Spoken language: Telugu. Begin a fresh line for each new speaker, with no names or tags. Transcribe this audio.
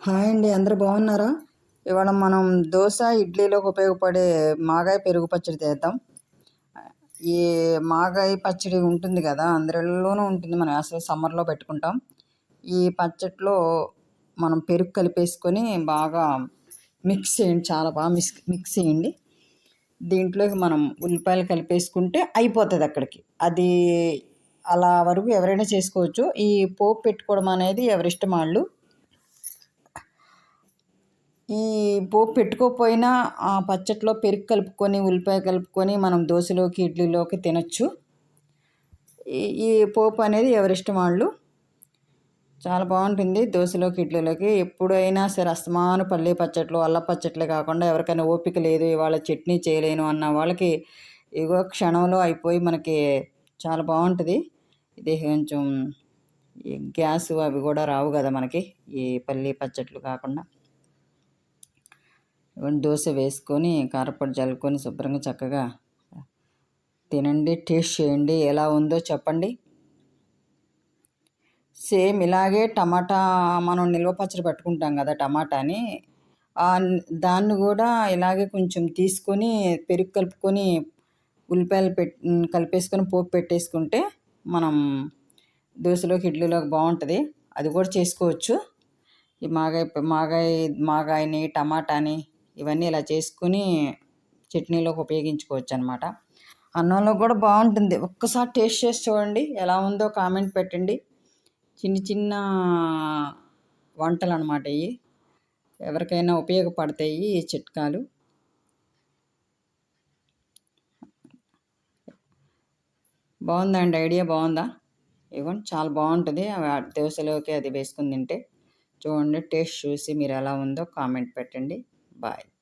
హాయ్ అండి అందరూ బాగున్నారా? ఇవాళ మనం దోశ ఇడ్లీలోకి ఉపయోగపడే మాగాయ పెరుగు పచ్చడి చేద్దాం. ఈ మాగాయ పచ్చడి ఉంటుంది కదా అందరిలోనూ ఉంటుంది మనం అసలు సమ్మర్లో పెట్టుకుంటాం. ఈ పచ్చడిలో మనం పెరుగు కలిపేసుకొని బాగా మిక్స్ చేయండి చాలా బాగా మిక్స్ మిక్స్ చేయండి. దీంట్లోకి మనం ఉల్లిపాయలు కలిపేసుకుంటే అయిపోతుంది అక్కడికి. అది అలా వరకు ఎవరైనా చేసుకోవచ్చు. ఈ పోపు పెట్టుకోవడం అనేది ఎవరిష్టం వాళ్ళు ఈ పోపు పెట్టుకోకపోయినా ఆ పచ్చట్లో పెరుగు కలుపుకొని ఉల్లిపాయ కలుపుకొని మనం దోశలోకి ఇడ్లీలోకి తినచ్చు. ఈ పోపు అనేది ఎవరిష్టం వాళ్ళు? చాలా బాగుంటుంది దోశలోకి ఇడ్లీలోకి. ఎప్పుడైనా సరే అస్తమాను పల్లె పచ్చట్లు అల్ల పచ్చట్లే కాకుండా ఎవరికైనా ఓపిక లేదు ఇవాళ చట్నీ చేయలేను అన్న వాళ్ళకి ఇగో క్షణంలో అయిపోయి మనకి చాలా బాగుంటుంది. ఇది కొంచెం గ్యాస్ అవి కూడా రావు కదా మనకి ఈ పల్లి పచ్చట్లు కాకుండా. దోశ వేసుకొని కారపొడి జల్లుకొని శుభ్రంగా చక్కగా తినండి టేస్ట్ చేయండి. ఎలా ఉందో చెప్పండి. సేమ్ ఇలాగే టమాటా మనం నిల్వ పచ్చడి పెట్టుకుంటాం కదా టమాటాని. దాన్ని కూడా ఇలాగే కొంచెం తీసుకొని పెరుగు కలుపుకొని ఉల్లిపాయలు పెట్ కలిపేసుకొని పోపు పెట్టేసుకుంటే మనం దోశలోకి ఇడ్లీలోకి బాగుంటుంది. అది కూడా చేసుకోవచ్చు. ఈ మాగాయ మాగాయ మాగాయని టమాటాని ఇవన్నీ ఇలా చేసుకుని చట్నీలోకి ఉపయోగించుకోవచ్చు అనమాట అన్నంలో కూడా బాగుంటుంది. ఒక్కసారి టేస్ట్ చేసి చూడండి. ఎలా ఉందో కామెంట్ పెట్టండి. చిన్న చిన్న వంటలు అనమాట ఇవి. ఎవరికైనా ఉపయోగపడతాయి ఈ చిట్కాలు. బాగుందా అండి? ఐడియా బాగుందా? ఇవ్వండి. చాలా బాగుంటుంది. దోశలోకి అది వేసుకుని తింటే. చూడండి టేస్ట్ చూసి మీరు ఎలా ఉందో కామెంట్ పెట్టండి. Bye.